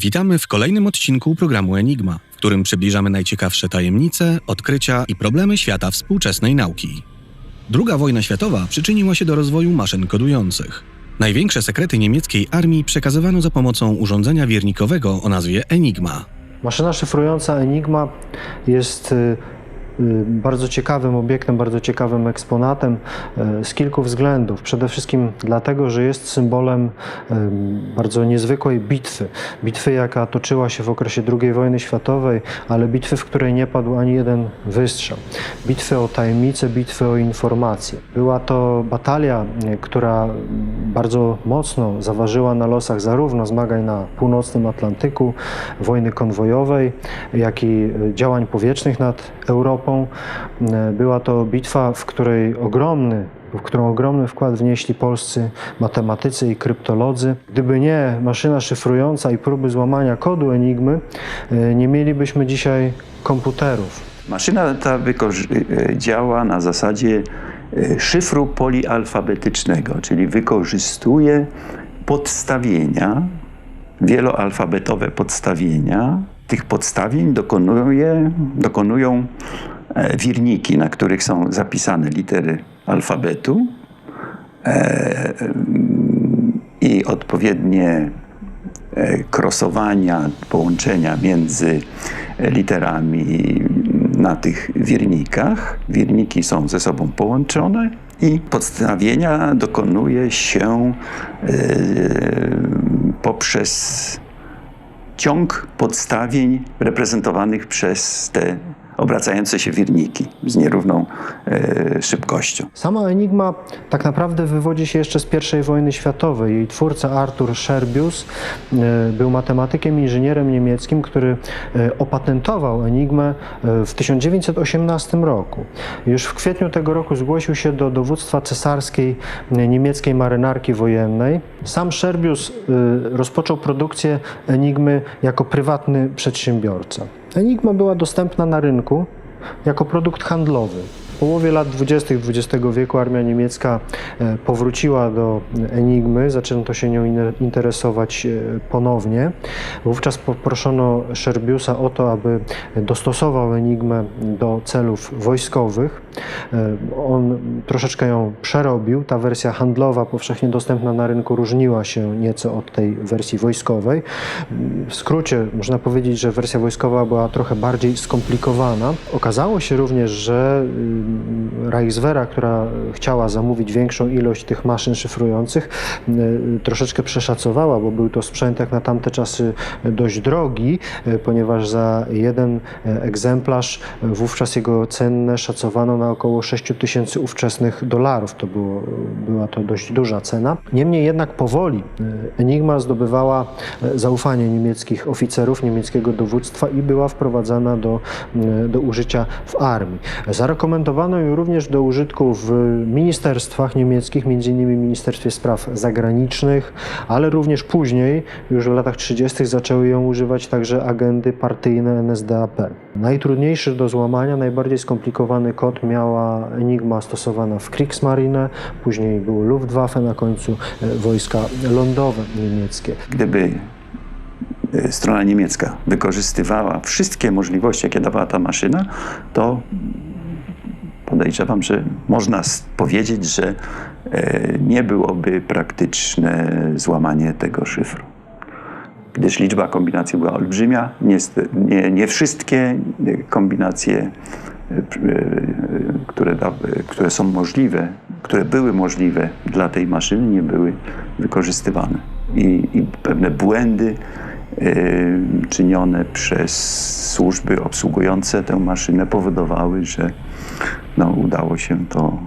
Witamy w kolejnym odcinku programu Enigma, w którym przybliżamy najciekawsze tajemnice, odkrycia i problemy świata współczesnej nauki. Druga wojna światowa przyczyniła się do rozwoju maszyn kodujących. Największe sekrety niemieckiej armii przekazywano za pomocą urządzenia wiernikowego o nazwie Enigma. Maszyna szyfrująca Enigma jest y, bardzo ciekawym obiektem, bardzo ciekawym eksponatem y, z kilku względów. Przede wszystkim dlatego, że jest symbolem y, bardzo niezwykłej bitwy. Bitwy, jaka toczyła się w okresie II wojny światowej, ale bitwy, w której nie padł ani jeden wystrzał. Bitwy o tajemnicę, bitwy o informacje. Była to batalia, y, która bardzo mocno zaważyła na losach zarówno zmagań na północnym Atlantyku, wojny konwojowej, jak i y, działań powietrznych nad Europą. Y, Była to bitwa, w której ogromny w którą ogromny wkład wnieśli polscy matematycy i kryptolodzy. Gdyby nie maszyna szyfrująca i próby złamania kodu Enigmy, y, nie mielibyśmy dzisiaj komputerów. Maszyna ta e, działa na zasadzie e, szyfru polialfabetycznego, czyli wykorzystuje podstawienia, wieloalfabetowe podstawienia. Tych podstawień dokonuje, dokonują e, wirniki, na których są zapisane litery alfabetu e, i odpowiednie e, krosowania, połączenia między literami na tych wirnikach. Wirniki są ze sobą połączone i podstawienia dokonuje się poprzez ciąg podstawień reprezentowanych przez te obracające się wirniki z nierówną e, szybkością. Sama Enigma tak naprawdę wywodzi się jeszcze z I wojny światowej. Jej twórca Arthur Scherbius e, był matematykiem, inżynierem niemieckim, który e, opatentował Enigmę e, w 1918 roku. Już w kwietniu tego roku zgłosił się do dowództwa cesarskiej e, niemieckiej marynarki wojennej. Sam Scherbius e, rozpoczął produkcję Enigmy jako prywatny przedsiębiorca. Enigma była dostępna na rynku jako produkt handlowy. W połowie lat 20. XX wieku armia niemiecka e, powróciła do Enigmy, zaczęto się nią in- interesować e, ponownie. Wówczas poproszono Scherbiusa o to, aby dostosował Enigmę do celów wojskowych. E, On troszeczkę ją przerobił. Ta wersja handlowa, powszechnie dostępna na rynku, różniła się nieco od tej wersji wojskowej. W skrócie można powiedzieć, że wersja wojskowa była trochę bardziej skomplikowana. Okazało się również, że ym, Reichswehra, która chciała zamówić większą ilość tych maszyn szyfrujących, y, troszeczkę przeszacowała, bo był to sprzęt jak na tamte czasy dość drogi, y, ponieważ za jeden e, egzemplarz wówczas jego cenę szacowano na około 6 tysięcy ówczesnych dolarów. To było, była to dość duża cena. Niemniej jednak powoli y, Enigma zdobywała e, zaufanie niemieckich oficerów, niemieckiego dowództwa i była wprowadzana do, y, do użycia w armii. Zarekomendowano ją również do użytku w ministerstwach niemieckich, m.in. Ministerstwie Spraw Zagranicznych, ale również później, już w latach 30. zaczęły ją używać także agendy partyjne NSDAP. Najtrudniejszy do złamania, najbardziej skomplikowany kod miała Enigma stosowana w Kriegsmarine, później był Luftwaffe, na końcu e, wojska lądowe niemieckie. Gdyby e, strona niemiecka wykorzystywała wszystkie możliwości, jakie dawała ta maszyna, to podejrzewam, że można powiedzieć, że e, nie byłoby praktyczne złamanie tego szyfru. Gdyż liczba kombinacji była olbrzymia, nie, nie wszystkie kombinacje, które, które są możliwe, które były możliwe dla tej maszyny, nie były wykorzystywane. I, i pewne błędy e, czynione przez służby obsługujące tę maszynę powodowały, że no, udało się to,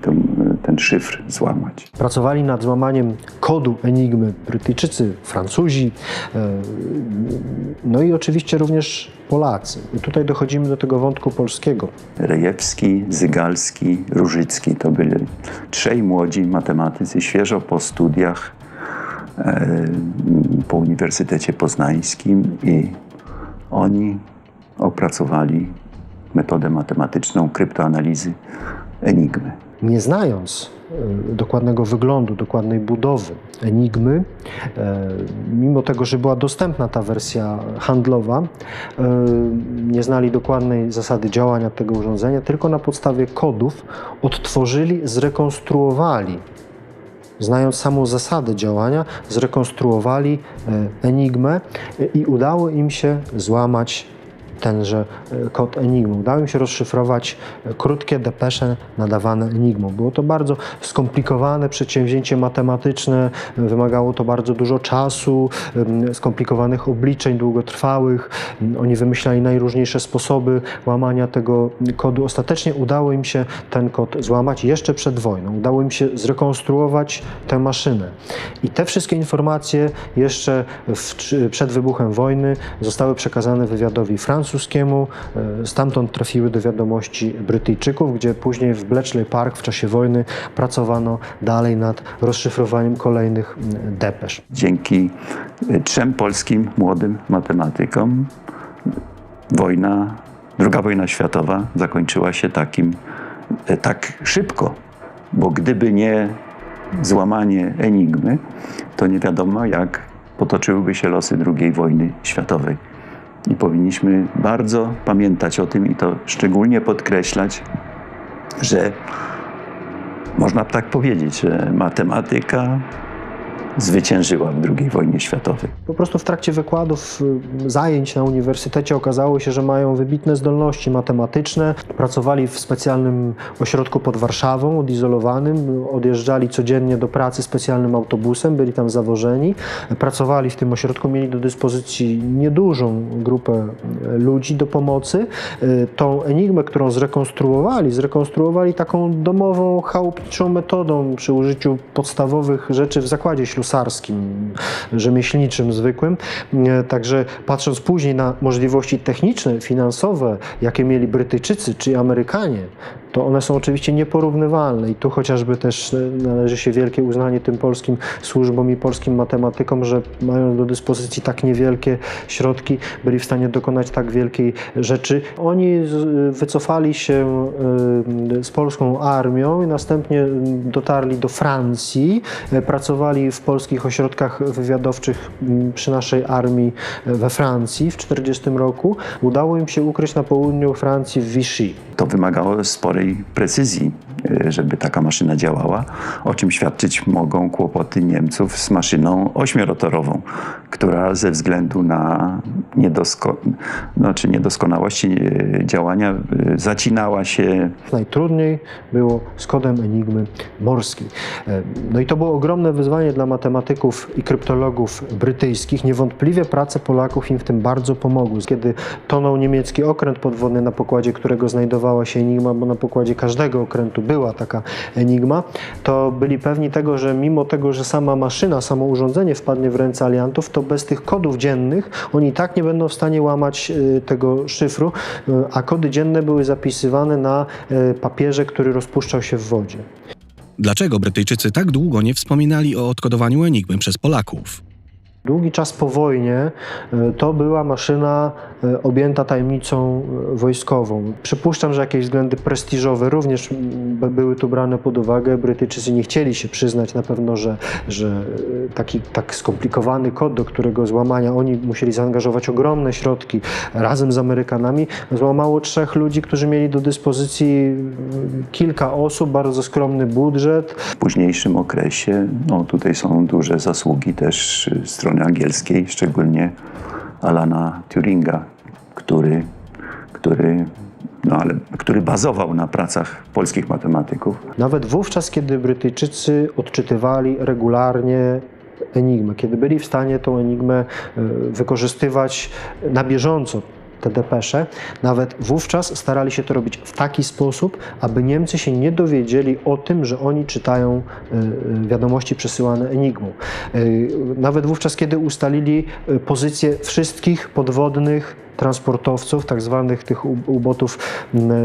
ten, ten szyfr złamać. Pracowali nad złamaniem kodu Enigmy Brytyjczycy, Francuzi, e, no i oczywiście również Polacy. I tutaj dochodzimy do tego wątku polskiego. Rejewski, Zygalski, Różycki to byli trzej młodzi matematycy, świeżo po studiach e, po Uniwersytecie Poznańskim i oni opracowali metodę matematyczną kryptoanalizy Enigmy. Nie znając e, dokładnego wyglądu, dokładnej budowy Enigmy, e, mimo tego, że była dostępna ta wersja handlowa, e, nie znali dokładnej zasady działania tego urządzenia, tylko na podstawie kodów odtworzyli, zrekonstruowali. Znając samą zasadę działania, zrekonstruowali Enigmę i udało im się złamać tenże e, kod Enigmy. Udało im się rozszyfrować e, krótkie depesze nadawane Enigmą. Było to bardzo skomplikowane przedsięwzięcie matematyczne, e, wymagało to bardzo dużo czasu, skomplikowanych obliczeń długotrwałych. M, Oni wymyślali najróżniejsze sposoby łamania tego kodu. Ostatecznie udało im się ten kod złamać jeszcze przed wojną. Udało im się zrekonstruować tę maszynę. I te wszystkie informacje jeszcze w, przed wybuchem wojny zostały przekazane wywiadowi francuskiemu. E, Stamtąd trafiły do wiadomości Brytyjczyków, gdzie później w Bletchley Park w czasie wojny pracowano dalej nad rozszyfrowaniem kolejnych depesz. Dzięki y, trzem polskim młodym matematykom wojna, druga wojna światowa zakończyła się takim, e, tak szybko, bo gdyby nie złamanie Enigmy, to nie wiadomo jak potoczyłyby się losy II wojny światowej. I powinniśmy bardzo pamiętać o tym i to szczególnie podkreślać, że można tak powiedzieć, że matematyka zwyciężyła w II wojnie światowej. Po prostu w trakcie wykładów, y, zajęć na uniwersytecie okazało się, że mają wybitne zdolności matematyczne. Pracowali w specjalnym ośrodku pod Warszawą, odizolowanym. Odjeżdżali codziennie do pracy specjalnym autobusem, byli tam zawożeni. Pracowali w tym ośrodku, mieli do dyspozycji niedużą grupę y, ludzi do pomocy. Y, Tą enigmę, którą zrekonstruowali, zrekonstruowali taką domową, chałupniczą metodą przy użyciu podstawowych rzeczy w zakładzie ślusarskim, rzemieślniczym, zwykłym. E, Także patrząc później na możliwości techniczne, finansowe, jakie mieli Brytyjczycy czy Amerykanie, to one są oczywiście nieporównywalne i tu chociażby też e, należy się wielkie uznanie tym polskim służbom i polskim matematykom, że mając do dyspozycji tak niewielkie środki, byli w stanie dokonać tak wielkiej rzeczy. Oni z- wycofali się e, z polską armią i następnie dotarli do Francji, e, pracowali w polskich ośrodkach wywiadowczych przy naszej armii e, we Francji w 1940 roku. Udało im się ukryć na południu Francji w Vichy. To wymagało sporej precyzji, żeby taka maszyna działała, o czym świadczyć mogą kłopoty Niemców z maszyną ośmiorotorową, która ze względu na niedosko, znaczy niedoskonałości e, działania e, zacinała się Najtrudniej było z kodem Enigmy morskiej. E, No i to było ogromne wyzwanie dla matematyków i kryptologów brytyjskich. Niewątpliwie prace Polaków im w tym bardzo pomogły. Kiedy tonął niemiecki okręt podwodny, na pokładzie którego znajdowała się Enigma, bo na pokładzie każdego okrętu była taka Enigma, to byli pewni tego, że mimo tego, że sama maszyna, samo urządzenie wpadnie w ręce aliantów, to bez tych kodów dziennych oni i tak nie będą w stanie łamać y, tego szyfru, y, a kody dzienne były zapisywane na y, papierze, który rozpuszczał się w wodzie. Dlaczego Brytyjczycy tak długo nie wspominali o odkodowaniu Enigmy przez Polaków? Długi czas po wojnie y, to była maszyna y, objęta tajemnicą y, wojskową. Przypuszczam, że jakieś względy prestiżowe również by- były tu brane pod uwagę. Brytyjczycy nie chcieli się przyznać na pewno, że, że taki tak skomplikowany kod, do którego złamania oni musieli zaangażować ogromne środki razem z Amerykanami, złamało trzech ludzi, którzy mieli do dyspozycji kilka osób, bardzo skromny budżet. w późniejszym okresie. No, tutaj są duże zasługi też y, strony angielskiej, szczególnie Alana Turinga, który, który, no, ale, który bazował na pracach polskich matematyków. Nawet wówczas, kiedy Brytyjczycy odczytywali regularnie Enigmę, kiedy byli w stanie tą Enigmę e, wykorzystywać na bieżąco, te depesze, nawet wówczas starali się to robić w taki sposób, aby Niemcy się nie dowiedzieli o tym, że oni czytają e, e, wiadomości przesyłane Enigmą. E, Nawet wówczas, kiedy ustalili pozycję wszystkich podwodnych transportowców, tak zwanych tych ubotów,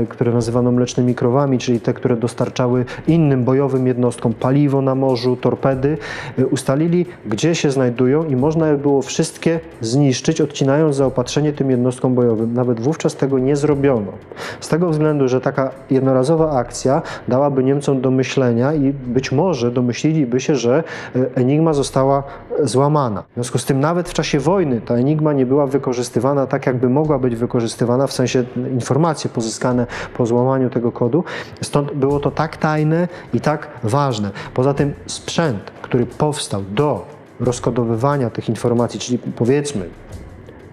które nazywano mlecznymi krowami, czyli te, które dostarczały innym bojowym jednostkom paliwo na morzu, torpedy, y, ustalili, gdzie się znajdują i można było wszystkie zniszczyć, odcinając zaopatrzenie tym jednostkom bojowym. Nawet wówczas tego nie zrobiono. Z tego względu, że taka jednorazowa akcja dałaby Niemcom do myślenia i być może domyśliliby się, że y, Enigma została złamana. W związku z tym nawet w czasie wojny ta Enigma nie była wykorzystywana tak, jakby mogła być wykorzystywana, w sensie informacje pozyskane po złamaniu tego kodu. Stąd było to tak tajne i tak ważne. Poza tym sprzęt, który powstał do rozkodowywania tych informacji, czyli powiedzmy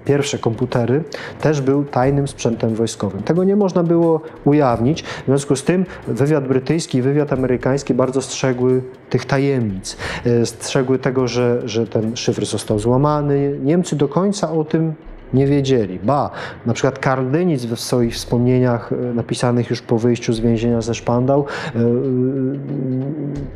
pierwsze komputery, też był tajnym sprzętem wojskowym. Tego nie można było ujawnić, w związku z tym wywiad brytyjski i wywiad amerykański bardzo strzegły tych tajemnic. E, Strzegły tego, że, że ten szyfr został złamany. Niemcy do końca o tym nie wiedzieli. Ba, na przykład Karl w swoich wspomnieniach e, napisanych już po wyjściu z więzienia ze Szpandał e, e,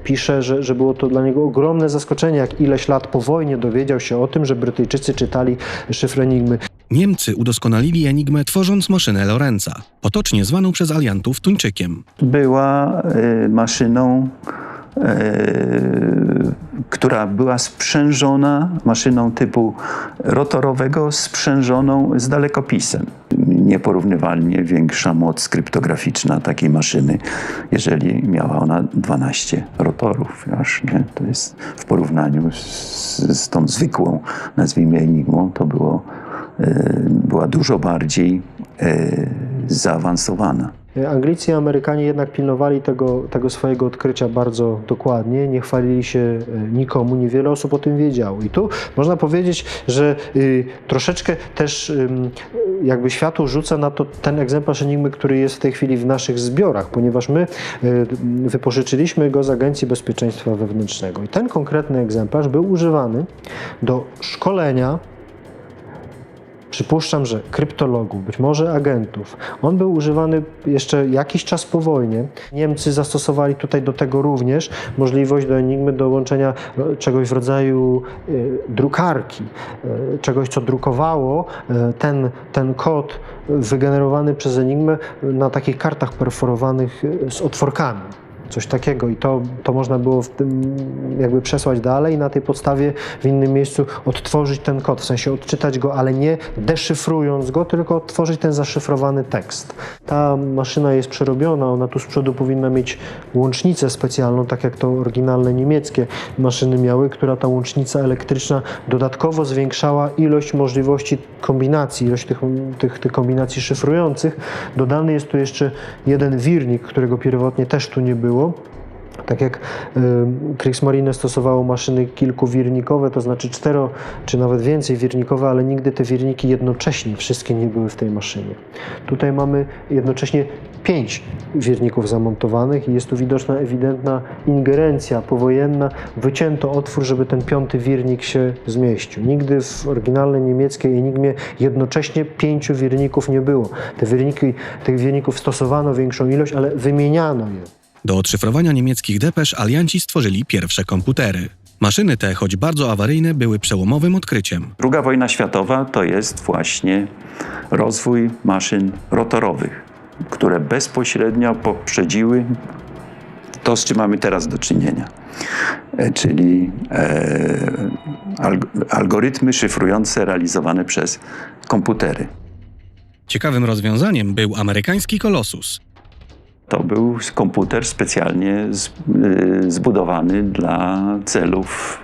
pisze, że, że było to dla niego ogromne zaskoczenie, jak ileś lat po wojnie dowiedział się o tym, że Brytyjczycy czytali szyfr Enigmy. Niemcy udoskonalili Enigmę tworząc maszynę Lorenza, potocznie zwaną przez aliantów tuńczykiem. była e, maszyną, która była sprzężona, maszyną typu rotorowego, sprzężoną z dalekopisem. Nieporównywalnie większa moc kryptograficzna takiej maszyny, jeżeli miała ona 12 rotorów. Aż, nie? To jest w porównaniu z, z tą zwykłą, nazwijmy Enigmą, to było, e, była dużo bardziej e, zaawansowana. Anglicy i Amerykanie jednak pilnowali tego, tego swojego odkrycia bardzo dokładnie, nie chwalili się e, nikomu, niewiele osób o tym wiedziało. I tu można powiedzieć, że y, troszeczkę też ym, jakby światło rzuca na to ten egzemplarz Enigmy, który jest w tej chwili w naszych zbiorach, ponieważ my y, wypożyczyliśmy go z Agencji Bezpieczeństwa Wewnętrznego. I ten konkretny egzemplarz był używany do szkolenia przypuszczam, że kryptologów, być może agentów. On był używany jeszcze jakiś czas po wojnie. Niemcy zastosowali tutaj do tego również możliwość do Enigmy dołączenia e, czegoś w rodzaju e, drukarki, e, czegoś, co drukowało e, ten, ten kod wygenerowany przez Enigmę na takich kartach perforowanych z otworkami. Coś takiego i to, to można było w tym jakby przesłać dalej i na tej podstawie w innym miejscu odtworzyć ten kod, w sensie odczytać go, ale nie deszyfrując go, tylko odtworzyć ten zaszyfrowany tekst. Ta maszyna jest przerobiona, ona tu z przodu powinna mieć łącznicę specjalną, tak jak to oryginalne niemieckie maszyny miały, która ta łącznica elektryczna dodatkowo zwiększała ilość możliwości kombinacji, ilość tych, tych, tych kombinacji szyfrujących. Dodany jest tu jeszcze jeden wirnik, którego pierwotnie też tu nie było. Tak jak y, Kriegsmarine stosowało maszyny kilkuwirnikowe, to znaczy cztero czy nawet więcej wirnikowe, ale nigdy te wirniki jednocześnie wszystkie nie były w tej maszynie. Tutaj mamy jednocześnie pięć wirników zamontowanych i jest tu widoczna ewidentna ingerencja powojenna. Wycięto otwór, żeby ten piąty wirnik się zmieścił. Nigdy w oryginalnej niemieckiej Enigmie jednocześnie pięciu wirników nie było. Te wirniki, tych wirników stosowano większą ilość, ale wymieniano je. Do odszyfrowania niemieckich depesz alianci stworzyli pierwsze komputery. Maszyny te, choć bardzo awaryjne, były przełomowym odkryciem. Druga wojna światowa to jest właśnie rozwój maszyn rotorowych, które bezpośrednio poprzedziły to, z czym mamy teraz do czynienia. E, Czyli e, alg- algorytmy szyfrujące realizowane przez komputery. Ciekawym rozwiązaniem był amerykański Colossus. To był komputer specjalnie y, zbudowany dla celów.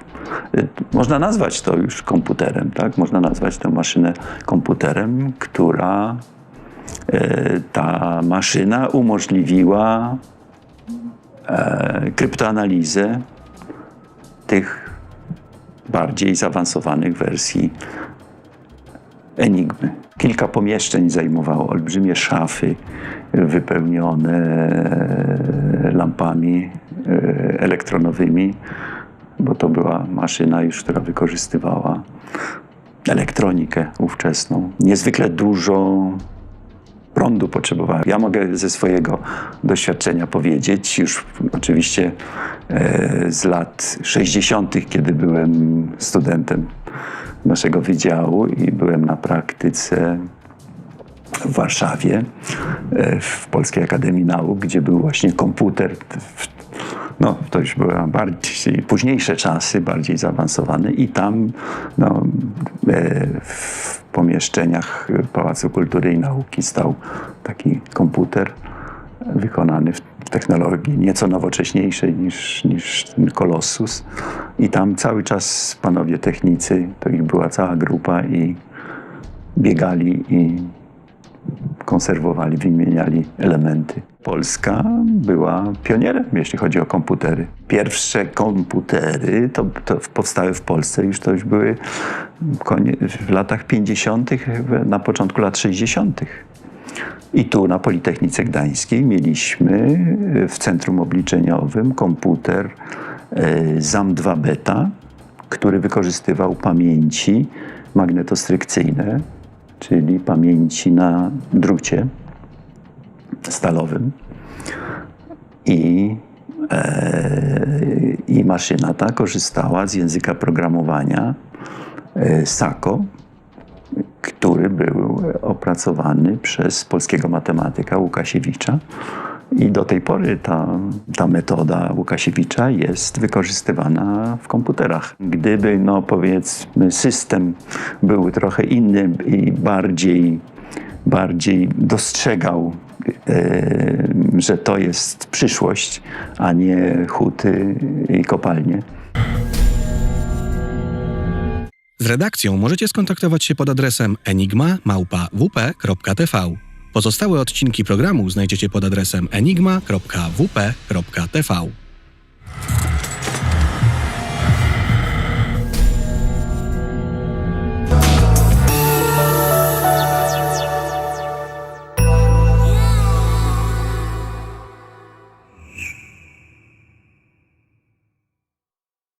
y, Można nazwać to już komputerem, tak? Można nazwać tę maszynę komputerem, która y, ta maszyna umożliwiła e, kryptoanalizę tych bardziej zaawansowanych wersji Enigmy. Kilka pomieszczeń zajmowało olbrzymie szafy wypełnione lampami e, elektronowymi, bo to była maszyna już, która wykorzystywała elektronikę ówczesną. Niezwykle dużo prądu potrzebowała. Ja mogę ze swojego doświadczenia powiedzieć, już oczywiście e, z lat 60., kiedy byłem studentem naszego wydziału i byłem na praktyce w Warszawie, e, w Polskiej Akademii Nauk, gdzie był właśnie komputer. No, to już były bardziej późniejsze czasy, bardziej zaawansowane i tam no, e, w pomieszczeniach Pałacu Kultury i Nauki stał taki komputer wykonany w technologii nieco nowocześniejszej niż, niż ten Colossus. I tam cały czas panowie technicy, to ich była cała grupa i biegali i konserwowali, wymieniali elementy. Polska była pionierem, jeśli chodzi o komputery. Pierwsze komputery to, to powstały w Polsce, już to już były w latach 50., na początku lat 60. I tu na Politechnice Gdańskiej mieliśmy w centrum obliczeniowym komputer e, ZAM2 Beta, który wykorzystywał pamięci magnetostrykcyjne, czyli pamięci na drucie stalowym. I, e, I maszyna ta korzystała z języka programowania e, SACO, który był opracowany przez polskiego matematyka Łukasiewicza. I do tej pory ta, ta metoda Łukasiewicza jest wykorzystywana w komputerach. Gdyby, no powiedzmy, system był trochę inny i bardziej, bardziej dostrzegał, e, że to jest przyszłość, a nie huty i kopalnie, Z redakcją możecie skontaktować się pod adresem enigma@wp.tv. Pozostałe odcinki programu znajdziecie pod adresem enigma.wp.tv.